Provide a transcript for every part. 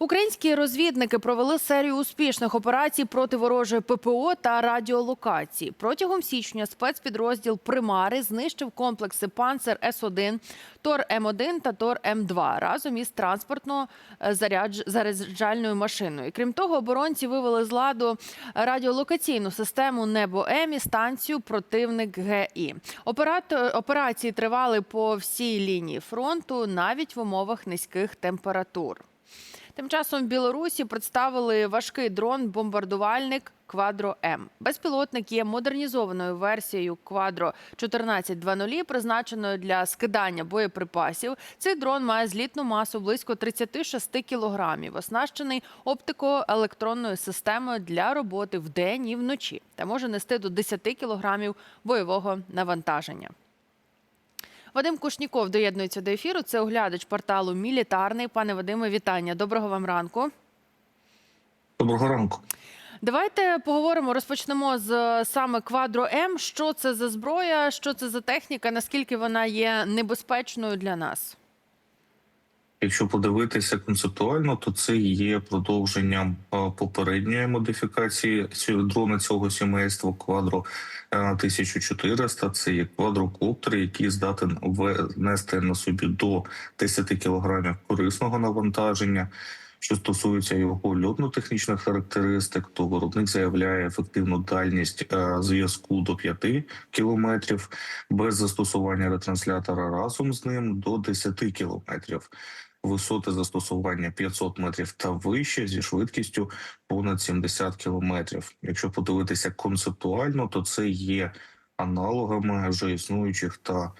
Українські розвідники провели серію успішних операцій проти ворожої ППО та радіолокації. Протягом січня спецпідрозділ Примари знищив комплекси Панцер С-1, Тор М1 та Тор М2 разом із транспортно-заряджальною машиною. Крім того, оборонці вивели з ладу радіолокаційну систему Небо М і станцію Противник ГІ. Операції тривали по всій лінії фронту, навіть в умовах низьких температур. Тим часом в Білорусі представили важкий дрон-бомбардувальник Квадро М. Безпілотник є модернізованою версією Квадро 1420, призначеною для скидання боєприпасів. Цей дрон має злітну масу близько 36 кілограмів, оснащений оптико-електронною системою для роботи вдень і вночі та може нести до 10 кілограмів бойового навантаження. Вадим Кушніков доєднується до ефіру. Це оглядач порталу Мілітарний. Пане Вадиме, вітання. Доброго вам ранку. Доброго ранку. Давайте поговоримо, розпочнемо з е, саме Квадро М. Що це за зброя, що це за техніка, наскільки вона є небезпечною для нас? Якщо подивитися концептуально, то це є продовженням е, попередньої модифікації дрона цього сімейства Квадро е, 1400. Це є квадрокоптер, який здатен нести на собі до 10 кг корисного навантаження. Що стосується його льотно-технічних характеристик, то виробник заявляє ефективну дальність е, зв'язку до 5 кілометрів без застосування ретранслятора разом з ним до 10 кілометрів. Висоти застосування 500 метрів та вище зі швидкістю понад 70 кілометрів. Якщо подивитися концептуально, то це є аналогами вже існуючих та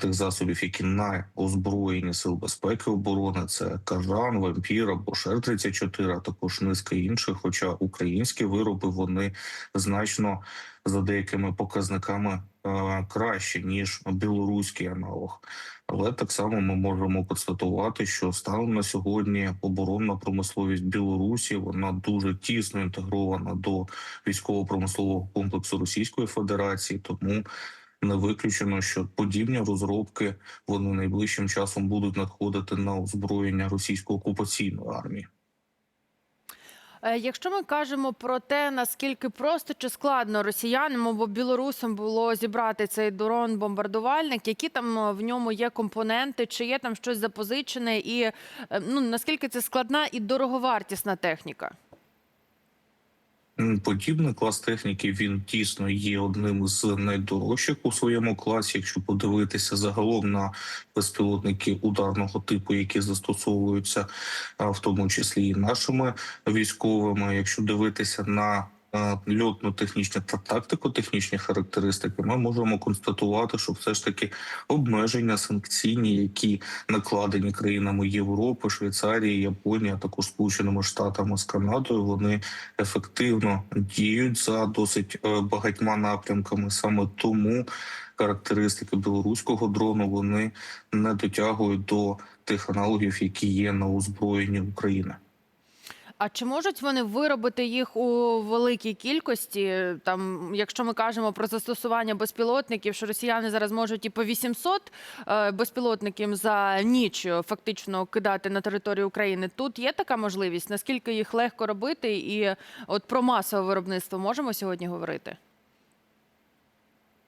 тих засобів, які на озброєнні сил безпеки оборони, це Кажан, Вампір або Шер 34 а також низка інших. Хоча українські вироби вони значно за деякими показниками краще ніж білоруський аналог. Але так само ми можемо констатувати, що станом на сьогодні оборонна промисловість Білорусі вона дуже тісно інтегрована до військово-промислового комплексу Російської Федерації, тому не виключено, що подібні розробки вони найближчим часом будуть надходити на озброєння російської окупаційної армії. Е, Якщо ми кажемо про те, наскільки просто чи складно росіянам або білорусам було зібрати цей дрон-бомбардувальник, які там е, в ньому є компоненти, чи є там щось запозичене, і е, ну наскільки це складна і дороговартісна техніка? Подібний клас техніки він дійсно є одним з найдорожчих у своєму класі. Якщо подивитися загалом на безпілотники ударного типу, які застосовуються, в тому числі і нашими військовими. Якщо дивитися на а, льотно-технічні та тактико-технічні характеристики, ми можемо констатувати, що все ж таки обмеження санкційні, які накладені країнами Європи, Швейцарії, Японії, також Сполученими Штатами з Канадою, вони ефективно діють за досить е, багатьма напрямками. Саме тому характеристики білоруського дрону вони не дотягують до тих аналогів, які є на озброєнні України. А чи можуть вони виробити їх у великій кількості? Там, якщо ми кажемо про застосування безпілотників, що росіяни зараз можуть і по 800 е, безпілотників за ніч фактично кидати на територію України. Тут є така можливість, наскільки їх легко робити, і от про масове виробництво можемо сьогодні говорити?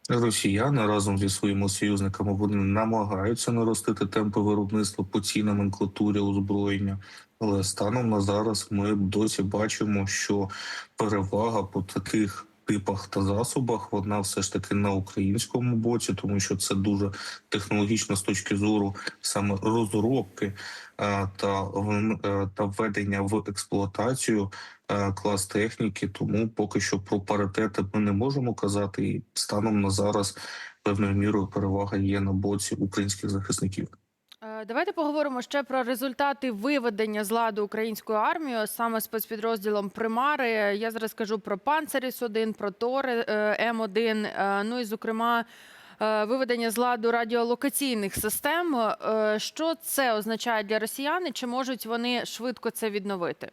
Росіяни разом зі своїми союзниками вони намагаються наростити темпи виробництва по цій номенклатурі озброєння. Але станом на зараз ми досі бачимо, що перевага по таких типах та засобах вона все ж таки на українському боці, тому що це дуже технологічно з точки зору саме розробки та в- е, та введення в експлуатацію е, клас техніки. Тому поки що про паритети ми не можемо казати. І станом на зараз певною мірою перевага є на боці українських захисників. Е, Давайте поговоримо ще про результати виведення з ладу українською армією, саме спецпідрозділом Примари. Я зараз кажу про Панцеріс 1 про Тори е, М1, е, ну і зокрема. Е, Виведення з ладу радіолокаційних систем. Е, Що це означає для росіян? Чи можуть вони швидко це відновити?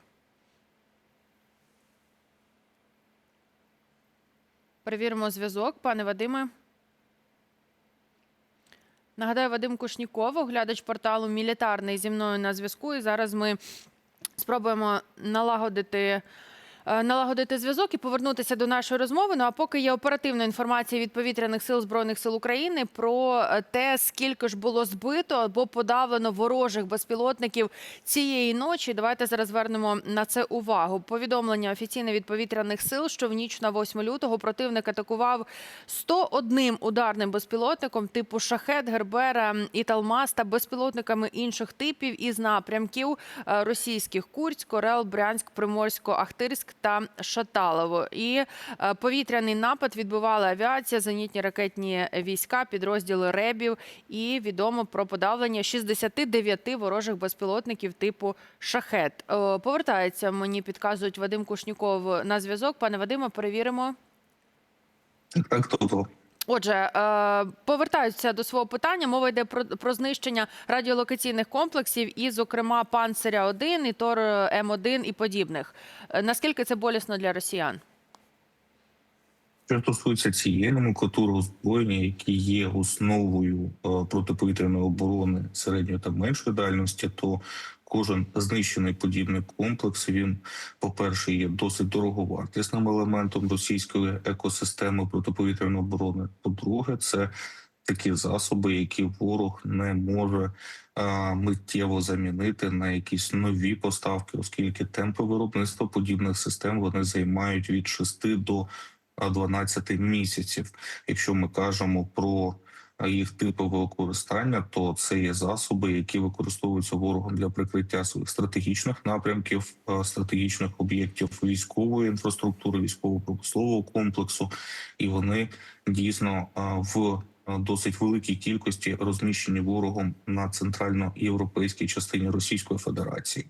Перевіримо зв'язок, пане Вадиме. Нагадаю, Вадим Кушніков, оглядач порталу Мілітарний зі мною на зв'язку. І зараз ми спробуємо налагодити. Е, Налагодити зв'язок і повернутися до нашої розмови. Ну а поки є оперативна інформація від повітряних сил збройних сил України про е, те, скільки ж було збито або подавлено ворожих безпілотників цієї ночі. Давайте зараз звернемо на це увагу. Повідомлення офіційне від повітряних сил, що в ніч на 8 лютого противник атакував 101 ударним безпілотником типу Шахет, Гербера і Талмас та безпілотниками інших типів із напрямків е, російських Курськ, Орел, Брянськ, Приморсько, Та Шаталово. І е, повітряний напад відбувала авіація, зенітні ракетні війська, підрозділи ребів. І відомо про подавлення 69 ворожих безпілотників типу Шахет. Е, Повертається мені, підказують Вадим Кушніков на зв'язок. Пане Вадиме, перевіримо. Так, тобто Отже, е, повертаюся до свого питання. Мова йде про, про знищення радіолокаційних комплексів, і, зокрема, панциря 1 і Тор М1 і подібних. Е, Наскільки це болісно для росіян? Стосується цієї номенклатури озброєння, які є основою е, протиповітряної оборони середньої та меншої дальності, то кожен знищений подібний комплекс він, по-перше, є досить дороговартісним елементом російської екосистеми протиповітряної оборони. По-друге, це такі засоби, які ворог не може е, миттєво замінити на якісь нові поставки, оскільки темпи виробництва подібних систем вони займають від 6 до 12 місяців. Якщо ми кажемо про їх типи використання, то це є засоби, які використовуються ворогом для прикриття своїх стратегічних напрямків, стратегічних об'єктів військової інфраструктури, військово-промислового комплексу, і вони дійсно в досить великій кількості розміщені ворогом на центральноєвропейській частині Російської Федерації.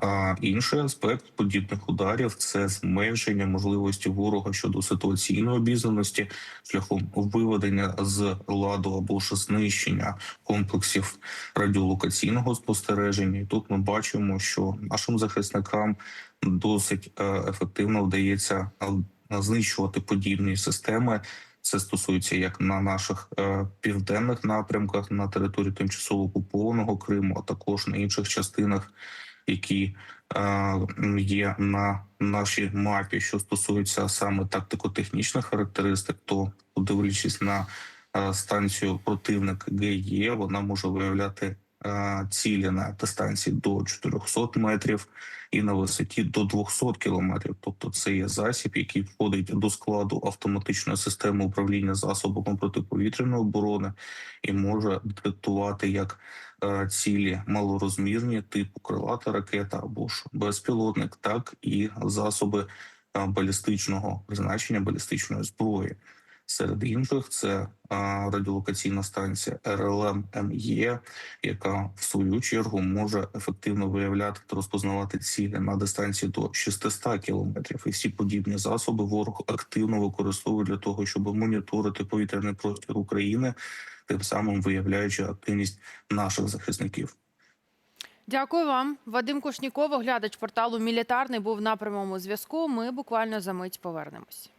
А інший аспект подібних ударів це зменшення можливості ворога щодо ситуаційної обізнаності шляхом виведення з ладу або ж знищення комплексів радіолокаційного спостереження. І тут ми бачимо, що нашим захисникам досить е, ефективно вдається е, знищувати подібні системи. Це стосується як на наших е, південних напрямках на території тимчасово окупованого Криму, а також на інших частинах які е, є на нашій мапі, що стосується саме тактико-технічних характеристик, то подивлячись на е, станцію противник ГЄ, вона може виявляти е, цілі на дистанції до 400 метрів і на висоті до 200 кілометрів. Тобто, це є засіб, який входить до складу автоматичної системи управління засобами протиповітряної оборони і може детектувати як е, цілі малорозмірні, типу крилата ракета або ж безпілотник, так і засоби е, балістичного призначення, балістичної зброї. Серед інших це е, радіолокаційна станція РЛМ МЄ, яка в свою чергу може ефективно виявляти та розпознавати цілі на дистанції до 600 кілометрів. І всі подібні засоби ворог активно використовує для того, щоб моніторити повітряний простір України, тим самим виявляючи активність наших захисників. Дякую вам. Вадим Кушніков, оглядач порталу Мілітарний, був на прямому зв'язку. Ми буквально за мить повернемось.